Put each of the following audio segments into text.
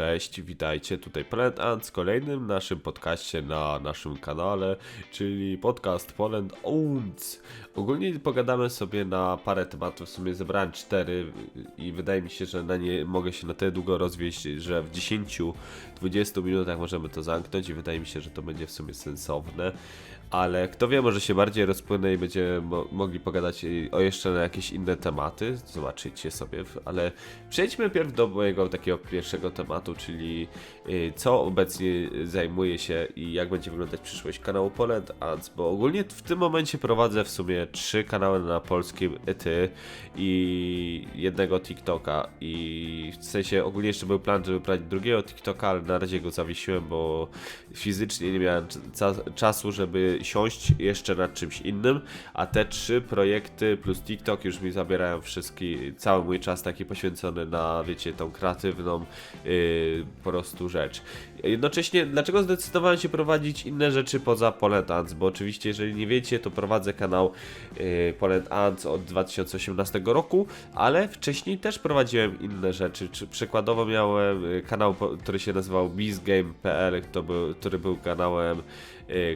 Cześć, witajcie, tutaj Poland Ant z kolejnym naszym podcaście na naszym kanale, czyli podcast Poland Owns. Ogólnie pogadamy sobie na parę tematów, w sumie zebrałem cztery i wydaje mi się, że na nie mogę się na tyle długo rozwieść, że w 10-20 minutach możemy to zamknąć i wydaje mi się, że to będzie w sumie sensowne. Ale kto wie, może się bardziej rozpłynę i będziemy mo mogli pogadać o jeszcze na jakieś inne tematy. Zobaczycie sobie, ale przejdźmy pierw do mojego takiego pierwszego tematu, czyli y, co obecnie zajmuje się i jak będzie wyglądać przyszłość kanału Poland Ads, bo ogólnie w tym momencie prowadzę w sumie trzy kanały na polskim ety i jednego TikToka i w sensie ogólnie jeszcze był plan, żeby brać drugiego TikToka, ale na razie go zawiesiłem, bo fizycznie nie miałem cza- czasu, żeby siąść jeszcze nad czymś innym, a te trzy projekty plus TikTok już mi zabierają wszystki, cały mój czas taki poświęcony na, wiecie, tą kreatywną yy, po prostu rzecz. Jednocześnie, dlaczego zdecydowałem się prowadzić inne rzeczy poza Poland Ants? Bo oczywiście, jeżeli nie wiecie, to prowadzę kanał yy, Poland Ants od 2018 roku, ale wcześniej też prowadziłem inne rzeczy. Czy przykładowo miałem yy, kanał, który się nazywał bizgame.pl, który był kanałem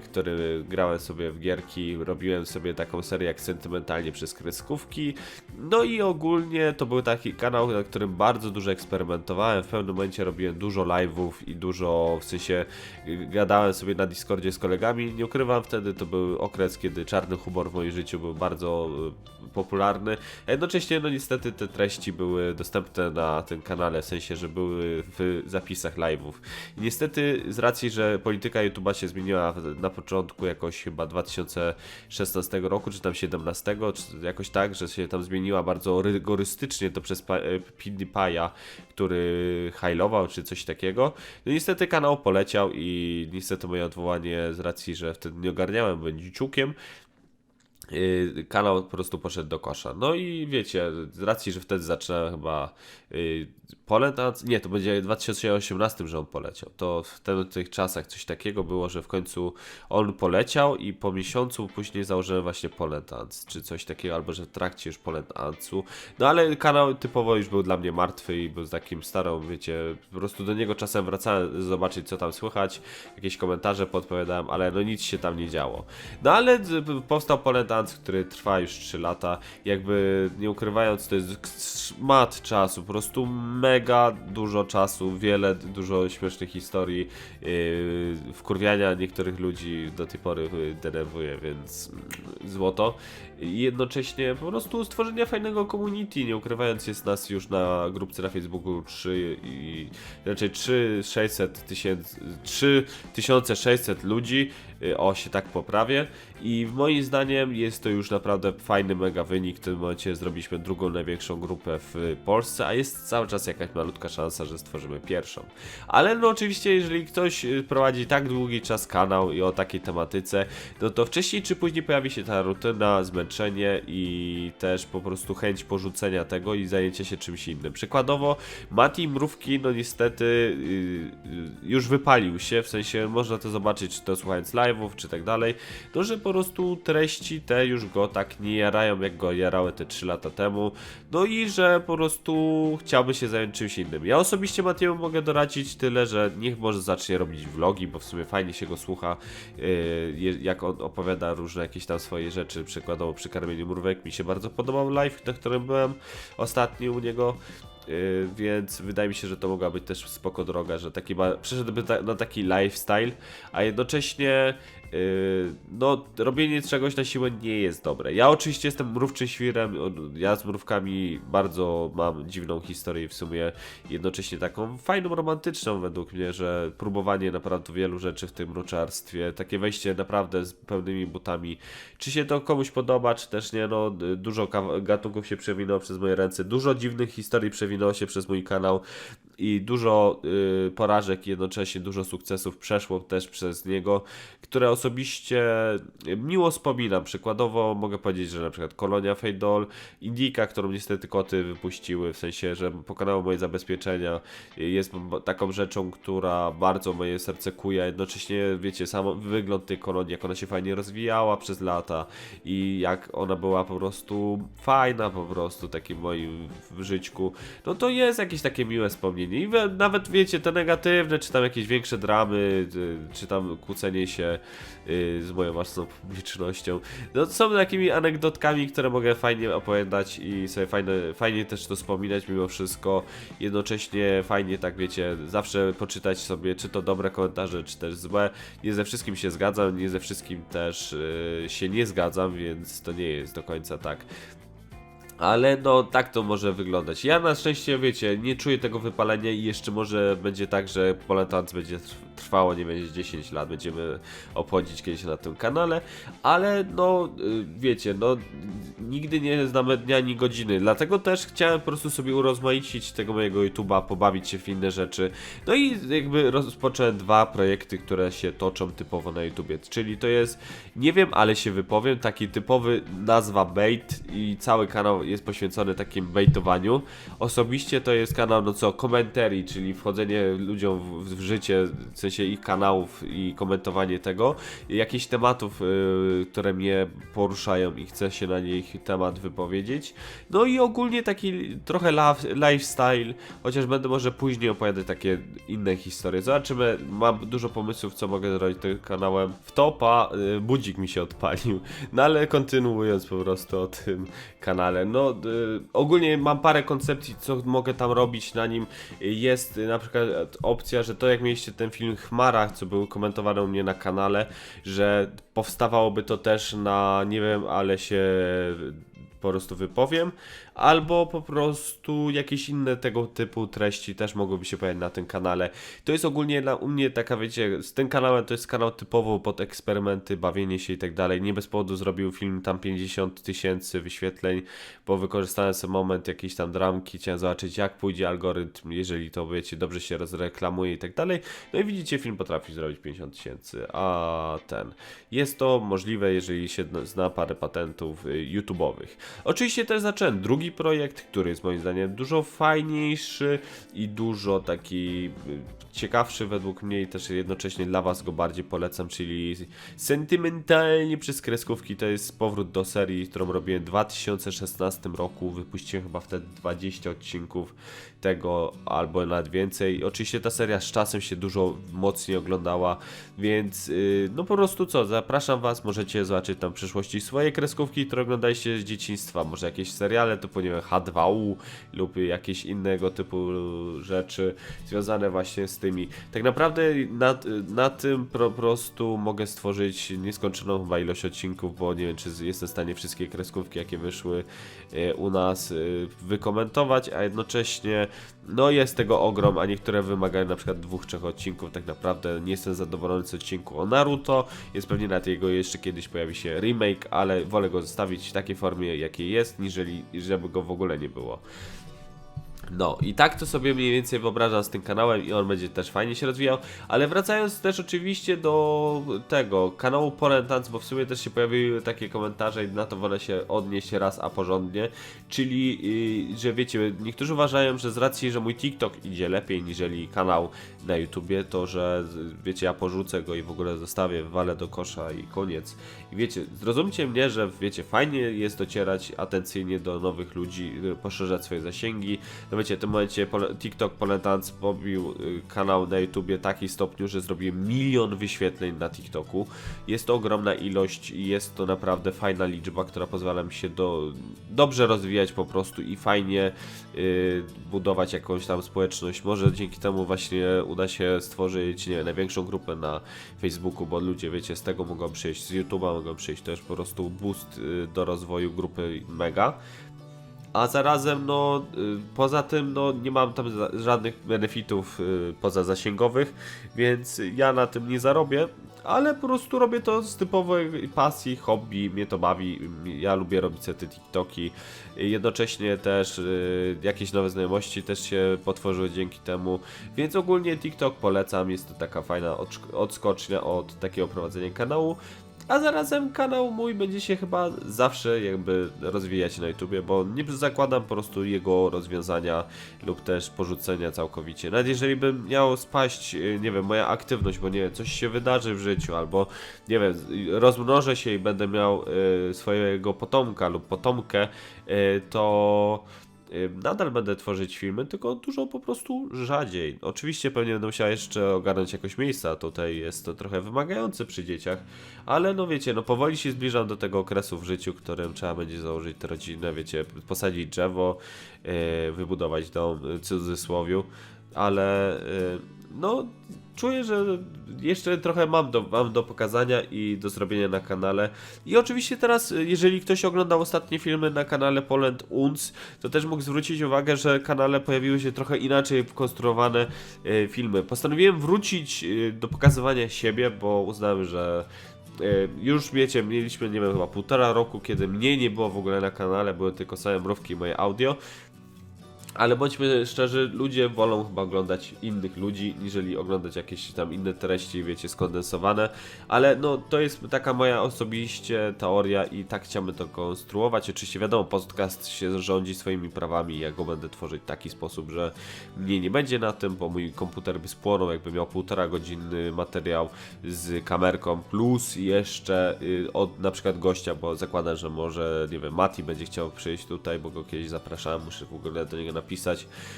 który grałem sobie w gierki, robiłem sobie taką serię jak sentymentalnie przez kreskówki. No i ogólnie to był taki kanał, na którym bardzo dużo eksperymentowałem. W pewnym momencie robiłem dużo live'ów i dużo, w sensie y, gadałem sobie na Discordzie z kolegami. Nie ukrywam, wtedy to był okres, kiedy czarny humor w moim życiu był bardzo y, popularny. A jednocześnie, no niestety te treści były dostępne na tym kanale, w sensie, że były w zapisach live'ów. Niestety z racji, że polityka YouTube'a się zmieniła na początku jakoś chyba 2016 roku, czy tam 17, czy jakoś tak, że się tam zmieniła bardzo rygorystycznie to przez PewDiePie'a, który hajlował, czy coś takiego. No niestety kanał poleciał i niestety moje odwołanie z racji, że wtedy nie ogarniałem, byłem dzieciukiem, Yy, kanał po prostu poszedł do kosza. No i wiecie, z racji, że wtedy zaczynałem chyba yy, poletać, nie, to będzie w 2018, że on poleciał. To w tych czasach coś takiego było, że w końcu on poleciał i po miesiącu później założyłem właśnie Poland Ants, czy coś takiego, albo że w trakcie już Poland Antsu. No ale kanał typowo już był dla mnie martwy i był takim starą, wiecie, po prostu do niego czasem wracałem zobaczyć co tam słychać, jakieś komentarze podpowiadałem, ale no nic się tam nie działo. No ale powstał Poland Ants, który trwa już 3 lata, jakby nie ukrywając, to jest mat czasu, po prostu mega dużo czasu, wiele, dużo śmiesznych historii, yy, wkurwiania niektórych ludzi do tej pory denerwuje, więc złoto. I jednocześnie po prostu stworzenia fajnego community, nie ukrywając, jest nas już na grupce na Facebooku 3 i raczej 3 600 tysięcy, 3600 ludzi, o się tak poprawię i moim zdaniem jest to już naprawdę fajny mega wynik, w tym momencie zrobiliśmy drugą największą grupę w Polsce, a jest cały czas jakaś malutka szansa, że stworzymy pierwszą. Ale no oczywiście, jeżeli ktoś y, prowadzi tak długi czas kanał i o takiej tematyce, no to wcześniej czy później pojawi się ta rutyna, zmęczenie i też po prostu chęć porzucenia tego i zajęcia się czymś innym. Przykładowo Mati Mrówki, no niestety y, y, już wypalił się, w sensie można to zobaczyć, czy to słuchając czy tak dalej, no że po prostu treści te już go tak nie jarają, jak go jarały te 3 lata temu, no i że po prostu chciałby się zająć czymś innym. Ja osobiście Matiemu mogę doradzić tyle, że niech może zacznie robić vlogi, bo w sumie fajnie się go słucha, yy, jak on opowiada różne jakieś tam swoje rzeczy, przykładowo przy karmieniu mrówek, mi się bardzo podobał live, na którym byłem ostatnio u niego, Yy, więc wydaje mi się, że to mogła być też spoko droga, że taki ma, przeszedłby ta, na taki lifestyle, a jednocześnie no, robienie czegoś na siłę nie jest dobre. Ja oczywiście jestem mrówczym świrem, ja z mrówkami bardzo mam dziwną historię w sumie, jednocześnie taką fajną, romantyczną według mnie, że próbowanie naprawdę wielu rzeczy w tym mruczarstwie, takie wejście naprawdę z pełnymi butami, czy się to komuś podoba, czy też nie, no dużo gatunków się przewinęło przez moje ręce, dużo dziwnych historii przewinęło się przez mój kanał i dużo y, porażek, jednocześnie dużo sukcesów przeszło też przez niego, które osobiście miło wspominam. Przykładowo mogę powiedzieć, że na przykład Kolonia Fejdol, Indika, którą niestety koty wypuściły, w sensie, że pokonało moje zabezpieczenia, jest b- taką rzeczą, która bardzo moje serce kuje, a jednocześnie wiecie, sam wygląd tej kolonii, jak ona się fajnie rozwijała przez lata i jak ona była po prostu fajna po prostu takim moim w życiu, no to jest jakieś takie miłe wspomnienie osiągnięć. I we- nawet wiecie, te negatywne, czy tam jakieś większe dramy, y, czy tam kłócenie się y, z moją własną publicznością. No, są takimi anegdotkami, które mogę fajnie opowiadać i sobie fajne, fajnie też to wspominać mimo wszystko. Jednocześnie fajnie, tak wiecie, zawsze poczytać sobie, czy to dobre komentarze, czy też złe. Nie ze wszystkim się zgadzam, nie ze wszystkim też y, się nie zgadzam, więc to nie jest do końca tak. Ale no tak to może wyglądać. Ja na szczęście, wiecie, nie czuję tego wypalenia i jeszcze może będzie tak, że Poletans będzie trwało, nie będzie 10 lat, będziemy obchodzić kiedyś na tym kanale, ale no y, wiecie, no nigdy nie znamy dnia ani godziny, dlatego też chciałem po prostu sobie urozmaicić tego mojego YouTube'a, pobawić się w inne rzeczy. No i jakby rozpocząłem dwa projekty, które się toczą typowo na YouTubie, czyli to jest, nie wiem, ale się wypowiem, taki typowy nazwa bait i cały kanał jest poświęcony takim baitowaniu. Osobiście to jest kanał, no co, commentary, czyli wchodzenie ludziom w, w życie, sensie ich kanałów i komentowanie tego, jakichś tematów, y, które mnie poruszają i chcę się na nich temat wypowiedzieć. No i ogólnie taki trochę lifestyle, chociaż będę może później opowiadać takie inne historie. Zobaczymy, mam dużo pomysłów, co mogę zrobić tym kanałem. W topa y, budzik mi się odpalił, no ale kontynuując po prostu o tym kanale. No y, ogólnie mam parę koncepcji, co mogę tam robić na nim. Jest na przykład opcja, że to jak mieliście ten film Chmara, co był komentowany u mnie na kanale, że powstawałoby to też na, nie wiem, ale się po prostu wypowiem, albo po prostu jakieś inne tego typu treści też mogłyby się pojawić na tym kanale. To jest ogólnie dla mnie taka, wiecie, z tym kanałem to jest kanał typowo pod eksperymenty, bawienie się i tak dalej. Nie bez powodu zrobił film tam 50 tysięcy wyświetleń, bo wykorzystałem sobie moment jakiejś tam dramki, chciałem zobaczyć jak pójdzie algorytm, jeżeli to wiecie, dobrze się rozreklamuje i tak dalej. No i widzicie, film potrafi zrobić 50 tysięcy, a ten. Jest to możliwe, jeżeli się zna parę patentów y, YouTube'owych. Oczywiście też zacząłem drugi projekt, który jest moim zdaniem dużo fajniejszy i dużo taki y, ciekawszy według mnie i też jednocześnie dla Was go bardziej polecam, czyli sentymentalnie przez kreskówki. To jest powrót do serii, którą robiłem w 2016 roku. Wypuściłem chyba wtedy 20 odcinków tego albo nawet więcej. Oczywiście ta seria z czasem się dużo mocniej oglądała, więc yy, no po prostu co, zapraszam Was, możecie zobaczyć tam w przyszłości swoje kreskówki, które oglądaliście z dzieciństwa, może jakieś seriale typu, nie wiem, H2U lub jakieś innego typu rzeczy związane właśnie z tymi. Tak naprawdę na, na tym po prostu mogę stworzyć nieskończoną chyba ilość odcinków, bo nie wiem, czy jestem w stanie wszystkie kreskówki, jakie wyszły e, u nas e, wykomentować, a jednocześnie no jest tego ogrom, a niektóre wymagają na przykład dwóch, trzech odcinków, tak naprawdę nie jestem zadowolony z odcinku o Naruto, jest pewnie na jego jeszcze kiedyś pojawi się remake, ale wolę go zostawić w takiej formie, jakiej jest, niżeli żeby go w ogóle nie było. No i tak to sobie mniej więcej wyobrażam z tym kanałem i on będzie też fajnie się rozwijał, ale wracając też oczywiście do tego kanału Porentance, bo w sumie też się pojawiły takie komentarze i na to wolę się odnieść raz, a porządnie, czyli yy, że wiecie, niektórzy uważają, że z racji, że mój TikTok idzie lepiej niżeli kanał na YouTubie, to że wiecie, ja porzucę go i w ogóle zostawię, wywalę do kosza i koniec. I wiecie, zrozumcie mnie, że wiecie, fajnie jest docierać atencyjnie do nowych ludzi, y, poszerzać swoje zasięgi. No wiecie, w tym momencie TikTok Poletance pobił y, kanał na YouTubie taki stopniu, że zrobiłem milion wyświetleń na TikToku. Jest to ogromna ilość i jest to naprawdę fajna liczba, która pozwala mi się do, dobrze rozwijać po prostu i fajnie y, budować jakąś tam społeczność. Może dzięki temu właśnie uda się stworzyć, nie największą grupę na Facebooku, bo ludzie, wiecie, z tego mogą przyjść, z YouTube'a mogą przyjść też po prostu boost y, do rozwoju grupy mega. A zarazem, no, y, poza tym, no, nie mam tam żadnych benefitów y, poza zasięgowych, więc ja na tym nie zarobię, ale po prostu robię to z typowej pasji, hobby, mnie to bawi, ja lubię robić te TikToki, jednocześnie też y, jakieś nowe znajomości też się potworzyły dzięki temu, więc ogólnie TikTok polecam, jest to taka fajna odskocznia od takiego prowadzenia kanału, a zarazem kanał mój będzie się chyba zawsze jakby rozwijać na YouTubie, bo nie zakładam po prostu jego rozwiązania lub też porzucenia całkowicie. Nawet jeżeli bym miał spaść, y, nie wiem, moja aktywność, bo nie wiem, coś się wydarzy w życiu, albo nie wiem, rozmnożę się i będę miał y, swojego potomka lub potomkę, y, to nadal będę tworzyć filmy, tylko dużo po prostu rzadziej. Oczywiście pewnie będę musiał jeszcze ogarnąć jakoś miejsca, tutaj jest to trochę wymagające przy dzieciach, ale no wiecie, no powoli się zbliżam do tego okresu w życiu, w którym trzeba będzie założyć tę rodzinę, wiecie, posadzić drzewo, y, wybudować dom, w cudzysłowiu, ale y, no czuję, że jeszcze trochę mam do, mam do pokazania i do zrobienia na kanale. I oczywiście teraz, jeżeli ktoś oglądał ostatnie filmy na kanale Poland Unc, to też mógł zwrócić uwagę, że kanale pojawiły się trochę inaczej konstruowane y, filmy. Postanowiłem wrócić y, do pokazywania siebie, bo uznałem, że y, już wiecie, mieliśmy, nie wiem, chyba półtora roku, kiedy mnie nie było w ogóle na kanale, były tylko same mrówki i moje audio. Ale bądźmy szczerzy, ludzie wolą chyba oglądać innych ludzi, niżeli oglądać jakieś tam inne treści, wiecie, skondensowane. Ale no, to jest taka moja osobiście teoria i tak chciałbym to konstruować. Oczywiście wiadomo, podcast się rządzi swoimi prawami, ja go będę tworzyć w taki sposób, że mnie nie będzie na tym, bo mój komputer by spłonął, jakby miał półtora godziny materiał z kamerką, plus jeszcze y, od na przykład gościa, bo zakładam, że może, nie wiem, Mati będzie chciał przyjść tutaj, bo go kiedyś zapraszałem, muszę w ogóle do niego napisać,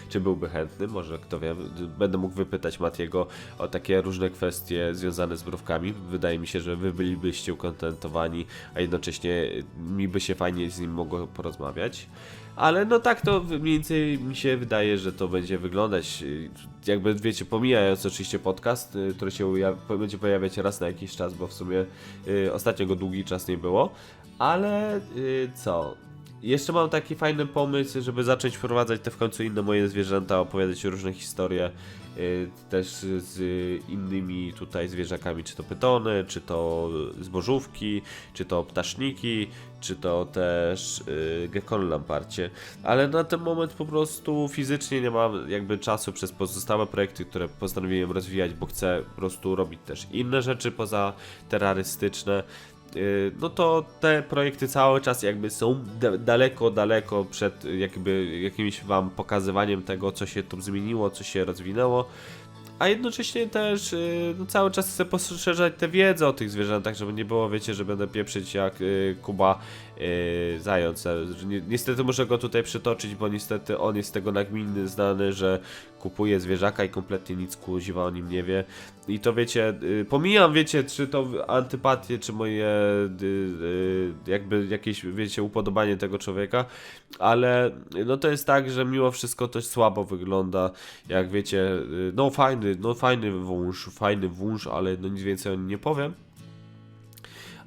czy byłby chętny, może kto wie, będę mógł wypytać Matiego o takie różne kwestie związane z mrówkami. Wydaje mi się, że wy bylibyście ukontentowani, a jednocześnie mi by się fajnie z nim mogło porozmawiać. Ale no tak to mniej więcej mi się wydaje, że to będzie wyglądać. Jakby wiecie, pomijając oczywiście podcast, y, który się będzie pojawiać raz na jakiś czas, bo w sumie y, ostatnio go długi czas nie było. Ale y, co? Jeszcze mam taki fajny pomysł, żeby zacząć wprowadzać te w końcu inne moje zwierzęta, opowiadać różne historie y, też z innymi tutaj zwierzakami, czy to pytony, czy to zbożówki, czy to ptaszniki, czy to też y, gekony lamparcie. Ale na ten moment po prostu fizycznie nie mam jakby czasu przez pozostałe projekty, które postanowiłem rozwijać, bo chcę po prostu robić też inne rzeczy poza terrorystyczne. Yy, no to te projekty cały czas jakby są da- daleko, daleko przed jakby jakimś wam pokazywaniem tego, co się tu zmieniło, co się rozwinęło. A jednocześnie też yy, no cały czas chcę poszerzać tę wiedzę o tych zwierzętach, żeby nie było, wiecie, że będę pieprzyć jak yy, Kuba yy, Zając. Niestety muszę go tutaj przytoczyć, bo niestety on jest tego nagminny, znany, że kupuje zwierzaka i kompletnie nic kuziwa o nim nie wie. I to wiecie, y, pomijam, wiecie, czy to antypatię, czy moje y, y, jakby jakieś, wiecie, upodobanie tego człowieka, ale no to jest tak, że mimo wszystko to słabo wygląda, jak wiecie, y, no fajny, no fajny wąż, fajny wąż, ale no nic więcej o nim nie powiem.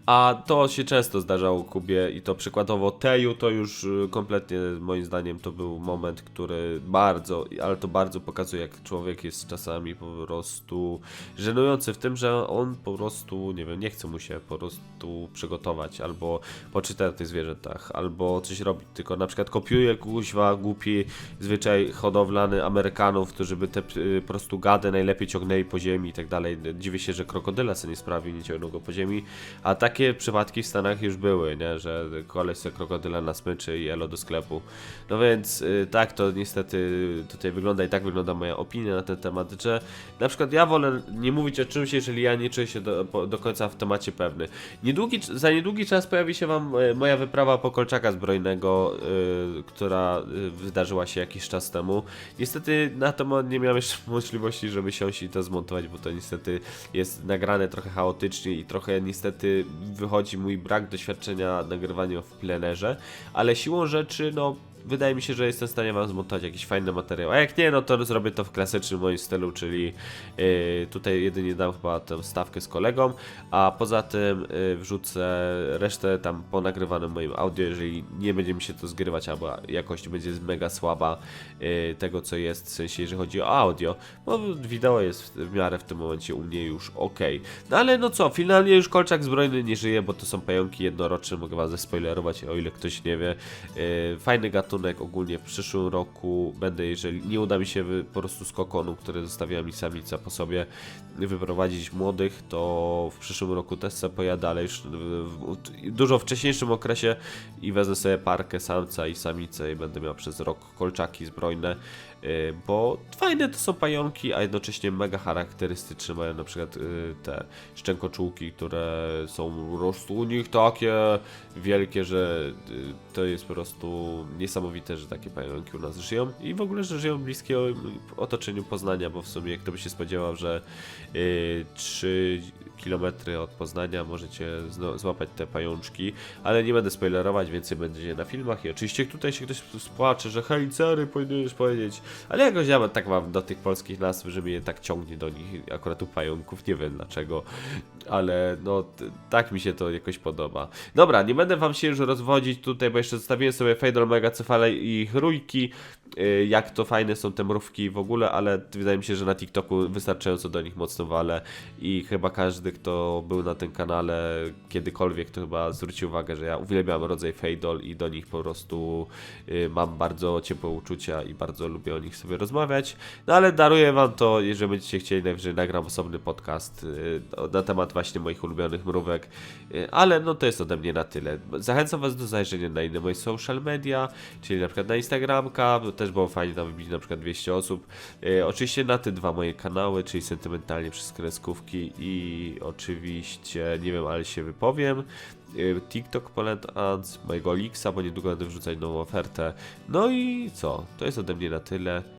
A to się często zdarzało Kubie i to przykładowo Teju to już y, kompletnie moim zdaniem to był moment, który bardzo, ale to bardzo pokazuje jak człowiek jest czasami po prostu żenujący w tym, że on po prostu, nie wiem, nie chce mu się po prostu przygotować albo poczytać o tych zwierzętach, albo coś robić, tylko na przykład kopiuje kuźwa głupi zwyczaj hodowlany Amerykanów, którzy by te y, po prostu gady najlepiej ciągnęli po ziemi i tak dalej. Dziwię się, że krokodyla sobie nie sprawi, nie ciągną go po ziemi, a takie przypadki w Stanach już były, nie? że koleś sobie krokodyla na smyczy i elo do sklepu. No więc y, tak to niestety tutaj wygląda i tak wygląda moja opinia na ten temat, że na przykład ja wolę nie mówić o czymś, jeżeli ja nie czuję się do, do końca w temacie pewny. Niedługi, za niedługi czas pojawi się wam y, moja wyprawa po kolczaka zbrojnego, y, która wydarzyła się jakiś czas temu. Niestety na temat nie miałem jeszcze możliwości, żeby siąść i to zmontować, bo to niestety jest nagrane trochę chaotycznie i trochę niestety wychodzi mój brak doświadczenia nagrywania w plenerze, ale siłą rzeczy, no wydaje mi się, że jestem w stanie wam zmontować jakiś fajny materiał. A jak nie, no to zrobię to w klasycznym moim stylu, czyli yy, tutaj jedynie dam chyba tę stawkę z kolegą, a poza tym yy, wrzucę resztę tam po nagrywanym moim audio, jeżeli nie będzie mi się to zgrywać, albo jakość będzie mega słaba yy, tego, co jest, w sensie jeżeli chodzi o audio, bo wideo jest w, miarę w tym momencie u mnie już ok. No ale no co, finalnie już kolczak zbrojny nie żyje, bo to są pająki jednoroczne, mogę wam zespoilerować, o ile ktoś nie wie. Yy, fajny gatunek ogólnie w przyszłym roku będę, jeżeli nie uda mi się po prostu z kokonu, które zostawiła mi samica po sobie, wyprowadzić młodych, to w przyszłym roku też sobie pojadę, ale już w dużo wcześniejszym okresie i wezmę sobie parkę samca i samicę i będę miał przez rok kolczaki zbrojne. y, bo fajne to są pająki, a jednocześnie mega charakterystyczne mają na przykład y, te szczękoczułki, które są po prostu u nich takie wielkie, że y, to jest po prostu niesamowite, że takie pająki u nas żyją i w ogóle, że żyją w bliskim otoczeniu Poznania, bo w sumie kto by się spodziewał, że y, 3 kilometry od Poznania możecie złapać te pajączki, ale nie będę spoilerować, więcej będzie na filmach i oczywiście tutaj się ktoś spłacze, że hej, cery powinieneś powiedzieć, ale jakoś ja tak mam do tych polskich nazw, że mnie tak ciągnie do nich, akurat u pająków, nie wiem dlaczego, ale no tak mi się to jakoś podoba. Dobra, nie będę wam się już rozwodzić tutaj, bo jeszcze zostawiłem sobie Fejdol Megacefale i chrójki, y, jak to fajne są te mrówki w ogóle, ale wydaje mi się, że na TikToku wystarczająco do nich mocno walę i chyba każdy, kto był na tym kanale kiedykolwiek, to chyba zwrócił uwagę, że ja uwielbiam rodzaj Fejdol i do nich po prostu y, mam bardzo ciepłe uczucia i bardzo lubię o nich sobie rozmawiać. No ale daruję wam to, jeżeli będziecie chcieli, najwyżej nagram osobny podcast y, na temat właśnie moich ulubionych mrówek, y, ale no to jest ode mnie na tyle. Zachęcam was do zajrzenia na inne moje social media, czyli na przykład na Instagramka, bo też było fajnie tam wybić na przykład 200 osób. Y, oczywiście na te dwa moje kanały, czyli sentymentalnie przez kreskówki i oczywiście, nie wiem, ale się wypowiem. Y, TikTok Poland Ads, mojego Lixa, bo niedługo będę wrzucać nową ofertę. No i co? To jest ode mnie na tyle.